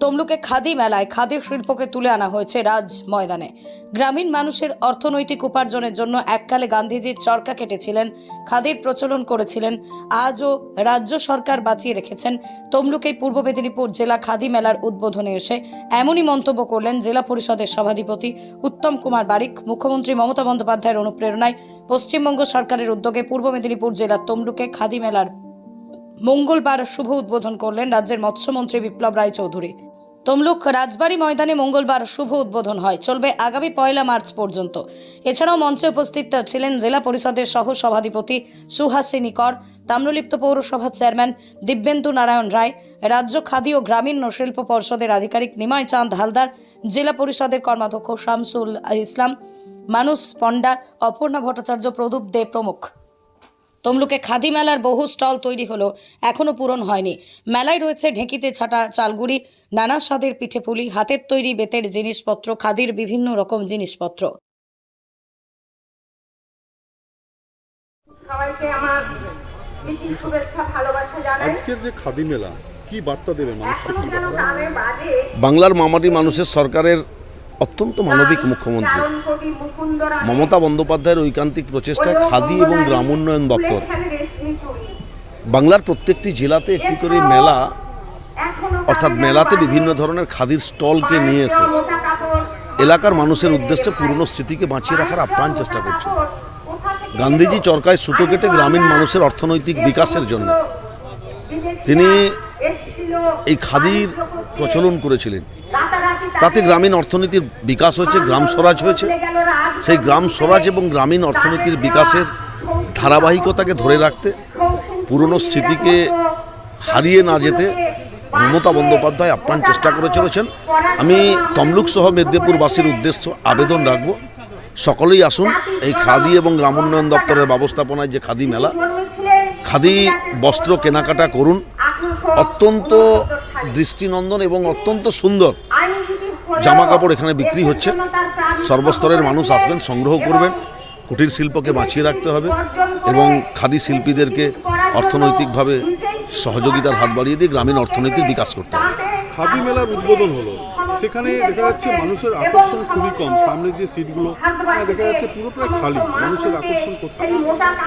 তমলুকে খাদি মেলায় খাদি শিল্পকে তুলে আনা হয়েছে রাজ ময়দানে গ্রামীণ মানুষের অর্থনৈতিক উপার্জনের জন্য এককালে গান্ধীজির চরকা কেটেছিলেন, খাদির প্রচলন করেছিলেন, আজও রাজ্য সরকার বাঁচিয়ে রেখেছেন। তমলুকে পূর্ব মেদিনীপুর জেলা খাদি মেলার উদ্বোধনে এসে এমনই মন্তব্য করলেন জেলা পরিষদের সভাধিপতি উত্তম কুমার বারিক। মুখ্যমন্ত্রী মমতা বন্দ্যোপাধ্যায়ের অনুপ্রেরণায় পশ্চিমবঙ্গ সরকারের উদ্যোগে পূর্ব মেদিনীপুর জেলার তমলুকে খাদি মেলার মঙ্গলবার শুভ উদ্বোধন করলেন রাজ্যের মৎস্যমন্ত্রী বিপ্লব রায় চৌধুরী তমলুক রাজবাড়ী ময়দানে মঙ্গলবার শুভ উদ্বোধন হয়। চলবে আগামী পয়লা মার্চ পর্যন্ত। এছাড়াও মঞ্চে উপস্থিত ছিলেন জেলা পরিষদের সহ সভাধিপতি সুহাসিনী কর, তাম্রলিপ্ত পৌরসভার চেয়ারম্যান দিব্যেন্দু নারায়ণ রায়, রাজ্য খাদি ও গ্রামীণ শিল্প পর্ষদের আধিকারিক নিমাই চাঁদ হালদার, জেলা পরিষদের কর্মাধ্যক্ষ শামসুল ইসলাম, মানুষ পণ্ডা, অপর্ণা ভট্টাচার্য, প্রদীপ দে প্রমুখ। তমলুকে খাদি মেলার বহু স্টল তৈরি হলো এখনও পূরণ হয়নি। মেলায় রয়েছে ঢেঁকিতে ছাটা চালগুড়ি নানা স্বাদের পিঠেপুলি হাতের তৈরি বেতের জিনিসপত্র খাদির বিভিন্ন রকম জিনিসপত্র। সবাইকে আমার শুভেচ্ছা ভালোবাসা জানাই। আজকের যে খাদি মেলা কি বার্তা দেবে মানুষকে? বাংলার মামাটি মানুষের সরকারের অত্যন্ত মানবিক মুখ্যমন্ত্রী। মমতা বন্দ্যোপাধ্যায়ের ঐকান্তিক প্রচেষ্টায় খাদি এবং গ্রামোন্নয়ন দপ্তর। বাংলার প্রত্যেকটি জেলাতে একটি করে মেলা অর্থাৎ মেলাতে বিভিন্ন ধরনের খাদির স্টলকে নিয়ে এসে এলাকার মানুষের উদ্দেশ্যে পুরনো স্মৃতিকে বাঁচিয়ে রাখার আপ্রাণ চেষ্টা করছে গান্ধীজি চরকায় সুতো কেটে গ্রামীণ মানুষের অর্থনৈতিক বিকাশের জন্য। তিনি এই খাদির প্রচলন করেছিলেন। তাতে গ্রামীণ অর্থনীতির বিকাশ হয়েছে, গ্রাম স্বরাজ হয়েছে। সেই গ্রাম স্বরাজ এবং গ্রামীণ অর্থনীতির বিকাশের ধারাবাহিকতাকে ধরে রাখতে, পুরনো স্মৃতিকে হারিয়ে না যেতে মমতা বন্দ্যোপাধ্যায় আপ্রাণ চেষ্টা করে চলেছেন। আমি তমলুক সহ মেদিনীপুরবাসীর উদ্দেশ্য আবেদন রাখব, সকলেই আসুন, এই খাদি এবং গ্রামোন্নয়ন দপ্তরের ব্যবস্থাপনায় যে খাদি মেলা, খাদি, বস্ত্র কেনাকাটা করুন। অত্যন্ত দৃষ্টিনন্দন এবং অত্যন্ত সুন্দর জামা কাপড় এখানে বিক্রি হচ্ছে। সর্বস্তরের মানুষ আসবেন সংগ্রহ করবেন কুটির শিল্পকে বাঁচিয়ে রাখতে হবে এবং খাদি শিল্পীদেরকে অর্থনৈতিকভাবে সহযোগিতার হাত বাড়িয়ে দিয়ে গ্রামীণ অর্থনীতির বিকাশ করতে হবে। খাদি মেলার উদ্বোধন হলো। সেখানে দেখা যাচ্ছে মানুষের আকর্ষণ খুবই কম। সামনে যে সিটগুলো দেখা যাচ্ছে পুরো প্রায় খালি। মানুষের আকর্ষণ কোথায়?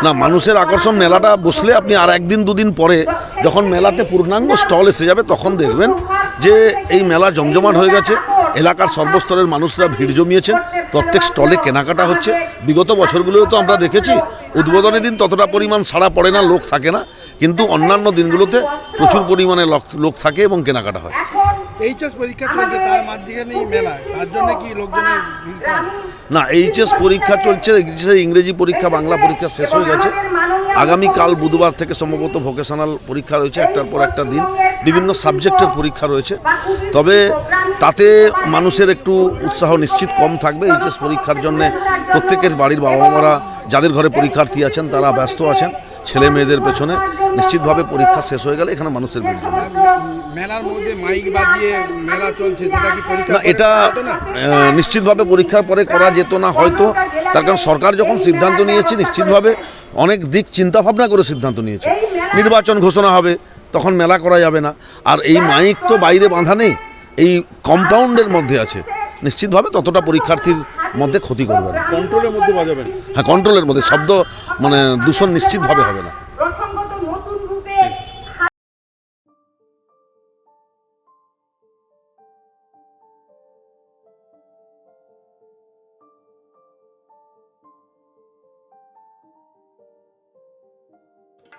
না মানুষের আকর্ষণ মেলাটা বসলে আপনি আর একদিন দুদিন পরে যখন মেলাতে পূর্ণাঙ্গ স্টল এসে যাবে তখন দেখবেন যে এই মেলা জমজমাট হয়ে গেছে। এলাকার সর্বস্তরের মানুষরা ভিড় জমিয়েছেন। প্রত্যেক স্টলে কেনাকাটা হচ্ছে। বিগত বছরগুলোও তো আমরা দেখেছি উদ্বোধনের দিন ততটা পরিমাণ সাড়া পড়ে না লোক থাকে না। কিন্তু অন্যান্য দিনগুলোতে প্রচুর পরিমাণে লোক- থাকে এবং কেনাকাটা হয়। এইচএস পরীক্ষা চলছে তার মাঝখানে জন্য কি লোকজনের? না এইচএস পরীক্ষা চলছে ইংরেজি পরীক্ষা বাংলা পরীক্ষা শেষ হয়ে গেছে। আগামীকাল বুধবার থেকে সম্ভবত ভোকেশনাল পরীক্ষা রয়েছে, একটার পর একটা দিন, বিভিন্ন সাবজেক্টের পরীক্ষা রয়েছে। তবে তাতে মানুষের একটু উৎসাহ নিশ্চিত কম থাকবে। এইচএস পরীক্ষার জন্য প্রত্যেকের বাড়ির বাবা মারা যাদের ঘরে পরীক্ষার্থী আছেন, তারা ব্যস্ত আছেন ছেলে মেয়েদের পেছনে। নিশ্চিতভাবে পরীক্ষা শেষ হয়ে গেলে এখানে মানুষের ভিড় জমবে মেলার মধ্যে মাইক বাজিয়ে মেলা চলছে সেটা কি পরীক্ষা না এটা না? নিশ্চিতভাবে পরীক্ষার পরে করা যেত না হয়তো। তার কারণ সরকার যখন সিদ্ধান্ত নিয়েছে নিশ্চিতভাবে অনেক দিক চিন্তা ভাবনা করে সিদ্ধান্ত নিয়েছে। নির্বাচন ঘোষণা হবে তখন মেলা করা যাবে না। আর এই মাইক তো বাইরে বাঁধা নেই এই কম্পাউন্ডের মধ্যে আছে। নিশ্চিতভাবে ততটা পরীক্ষার্থীর মধ্যে ক্ষতি করবে না। কন্ট্রোলের মধ্যে বাজাবেন। হ্যাঁ কন্ট্রোলের মধ্যে শব্দ মানে দূষণ নিশ্চিতভাবে হবে না।